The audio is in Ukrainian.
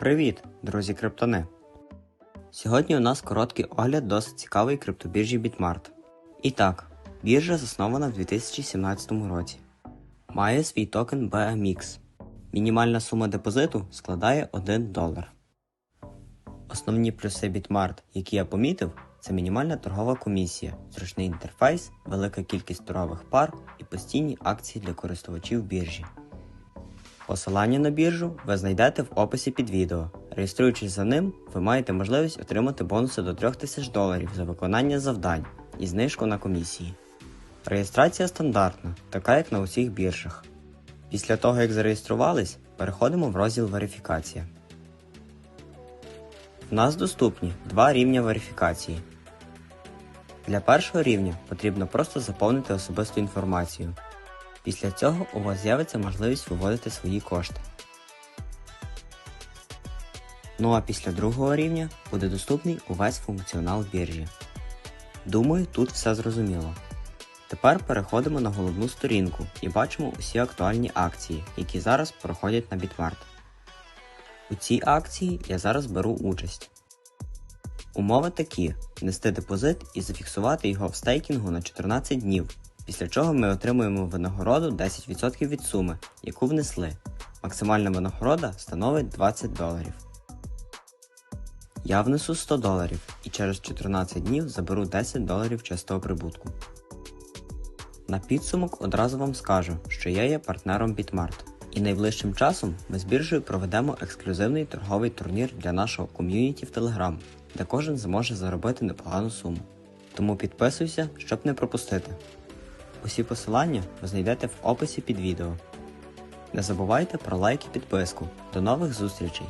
Привіт, друзі криптони! Сьогодні у нас короткий огляд досить цікавої криптобіржі Bitmart. І так, біржа заснована в 2017 році. Має свій токен BMX. Мінімальна сума депозиту складає 1 долар. Основні плюси Bitmart, які я помітив, це мінімальна торгова комісія, зручний інтерфейс, велика кількість торгових пар і постійні акції для користувачів біржі. Посилання на біржу ви знайдете в описі під відео. Реєструючись за ним, ви маєте можливість отримати бонуси до 3000 доларів за виконання завдань і знижку на комісії. Реєстрація стандартна, така як на усіх біржах. Після того, як зареєструвались, переходимо в розділ Верифікація. У нас доступні два рівня верифікації. Для першого рівня потрібно просто заповнити особисту інформацію. Після цього у вас з'явиться можливість виводити свої кошти. Ну а після другого рівня буде доступний увесь функціонал біржі. Думаю, тут все зрозуміло. Тепер переходимо на головну сторінку і бачимо усі актуальні акції, які зараз проходять на Bitmart. У цій акції я зараз беру участь. Умови такі: внести депозит і зафіксувати його в стейкінгу на 14 днів, після чого ми отримуємо винагороду 10% від суми, яку внесли. Максимальна винагорода становить 20 доларів. Я внесу 100 доларів і через 14 днів заберу 10 доларів чистого прибутку. На підсумок одразу вам скажу, що я є партнером Bitmart. І найближчим часом ми з біржею проведемо ексклюзивний торговий турнір для нашого ком'юніті в Telegram, де кожен зможе заробити непогану суму. Тому підписуйся, щоб не пропустити. Усі посилання ви знайдете в описі під відео. Не забувайте про лайк і підписку. До нових зустрічей!